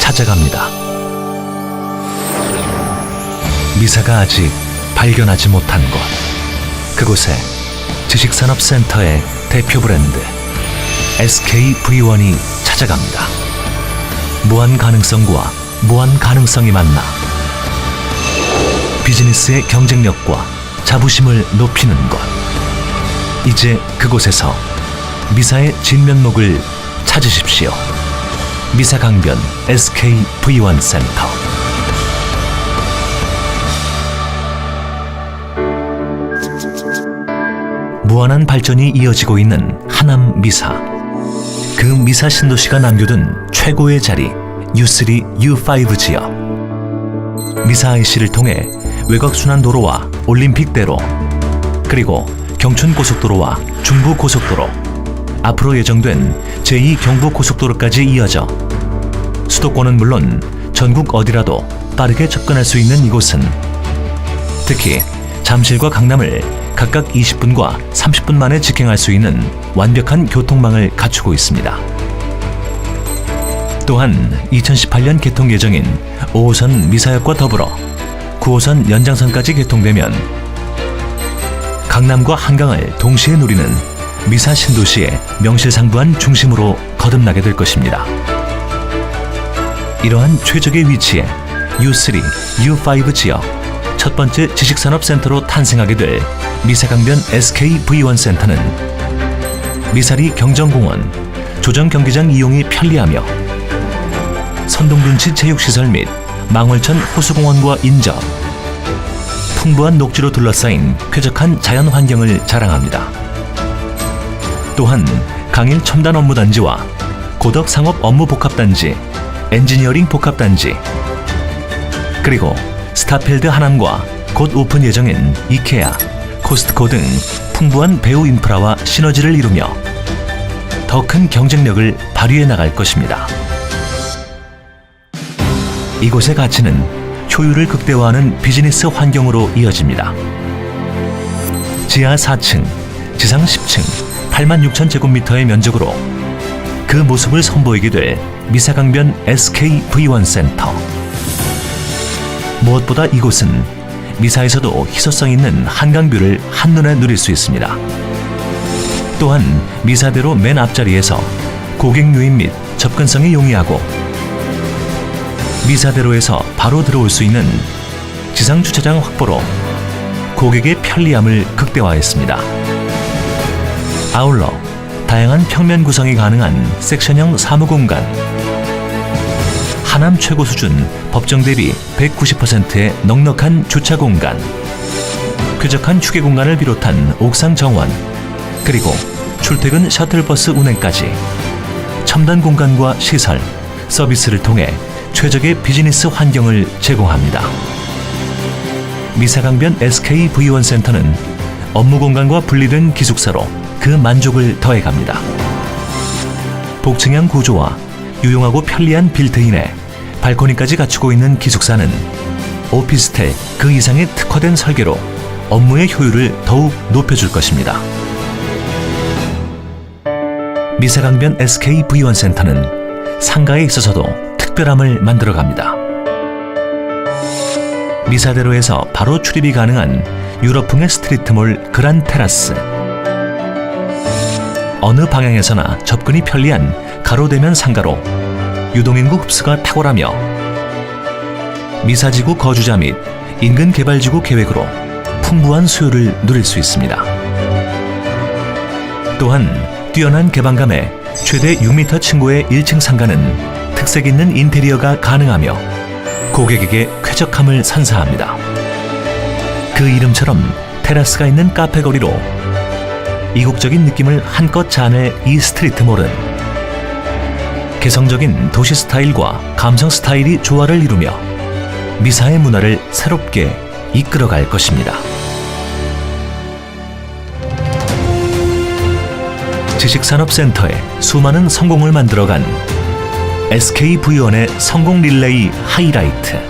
찾아갑니다. 미사가 아직 발견하지 못한 곳. 그곳에 지식산업센터의 대표 브랜드 SKV1이 찾아갑니다. 무한 가능성과 무한 가능성이 만나 비즈니스의 경쟁력과 자부심을 높이는 것. 이제 그곳에서 미사의 진면목을 찾으십시오. 미사 강변 SKV1 센터. 무한한 발전이 이어지고 있는 하남 미사. 그 미사 신도시가 남겨둔 최고의 자리 U3, U5 지역. 미사 IC를 통해 외곽순환 도로와 올림픽대로 그리고 경춘 고속도로와 중부 고속도로 앞으로 예정된 제2 경부 고속도로까지 이어져 수도권은 물론 전국 어디라도 빠르게 접근할 수 있는 이곳은 특히 잠실과 강남을 각각 20분과 30분 만에 직행할 수 있는 완벽한 교통망을 갖추고 있습니다. 또한 2018년 개통 예정인 5호선 미사역과 더불어 9호선 연장선까지 개통되면 강남과 한강을 동시에 누리는 미사 신도시의 명실상부한 중심으로 거듭나게 될 것입니다. 이러한 최적의 위치에 U3, U5 지역 첫 번째 지식산업센터로 탄생하게 될 미사강변 SKV1 센터는 미사리 경정공원, 조정 경기장 이용이 편리하며 선동둔치 체육시설 및 망월천 호수공원과 인접, 풍부한 녹지로 둘러싸인 쾌적한 자연 환경을 자랑합니다. 또한 강일 첨단 업무단지와 고덕 상업 업무 복합단지, 엔지니어링 복합단지, 그리고 스타필드 하남과 곧 오픈 예정인 이케아, 코스트코 등 풍부한 배우 인프라와 시너지를 이루며 더 큰 경쟁력을 발휘해 나갈 것입니다. 이곳의 가치는 효율을 극대화하는 비즈니스 환경으로 이어집니다. 지하 4층, 지상 10층, 8만 6천 제곱미터의 면적으로 그 모습을 선보이게 될 미사강변 SKV1 센터. 무엇보다 이곳은 미사에서도 희소성 있는 한강뷰를 한눈에 누릴 수 있습니다. 또한 미사대로 맨 앞자리에서 고객 유인 및 접근성이 용이하고 미사대로에서 바로 들어올 수 있는 지상 주차장 확보로 고객의 편리함을 극대화했습니다. 아울러 다양한 평면 구성이 가능한 섹션형 사무공간, 하남 최고 수준 법정 대비 190%의 넉넉한 주차 공간, 쾌적한 휴게 공간을 비롯한 옥상 정원, 그리고 출퇴근 셔틀버스 운행까지 첨단 공간과 시설, 서비스를 통해 최적의 비즈니스 환경을 제공합니다. 미사강변 SKV1 센터는 업무 공간과 분리된 기숙사로 그 만족을 더해갑니다. 복층형 구조와 유용하고 편리한 빌트인에 발코니까지 갖추고 있는 기숙사는 오피스텔 그 이상의 특화된 설계로 업무의 효율을 더욱 높여줄 것입니다. 미사강변 SKV1 센터는 상가에 있어서도 특별함을 만들어 갑니다. 미사대로에서 바로 출입이 가능한 유럽풍의 스트리트몰 그란 테라스. 어느 방향에서나 접근이 편리한 가로대면 상가로 유동인구 흡수가 탁월하며 미사지구 거주자 및 인근 개발지구 계획으로 풍부한 수요를 누릴 수 있습니다. 또한 뛰어난 개방감에 최대 6m 층고의 1층 상가는 특색 있는 인테리어가 가능하며 고객에게 쾌적함을 선사합니다. 그 이름처럼 테라스가 있는 카페 거리로 이국적인 느낌을 한껏 자아낼 이 스트리트몰은 개성적인 도시 스타일과 감성 스타일이 조화를 이루며 미사의 문화를 새롭게 이끌어갈 것입니다. 지식산업센터에 수많은 성공을 만들어간 SKV1의 성공 릴레이 하이라이트.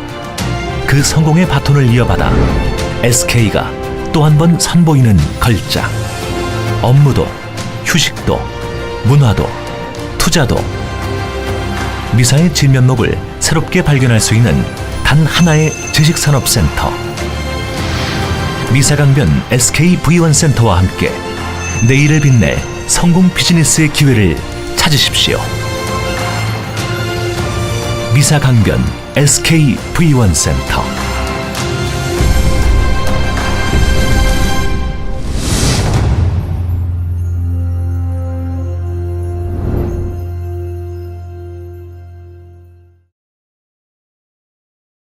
그 성공의 바톤을 이어받아 SK가 또 한 번 선보이는 걸작. 업무도, 휴식도, 문화도, 투자도. 미사의 진면목을 새롭게 발견할 수 있는 단 하나의 지식산업센터. 미사강변 SKV1 센터와 함께 내일을 빛내 성공 비즈니스의 기회를 찾으십시오. 미사강변 SKV1 센터.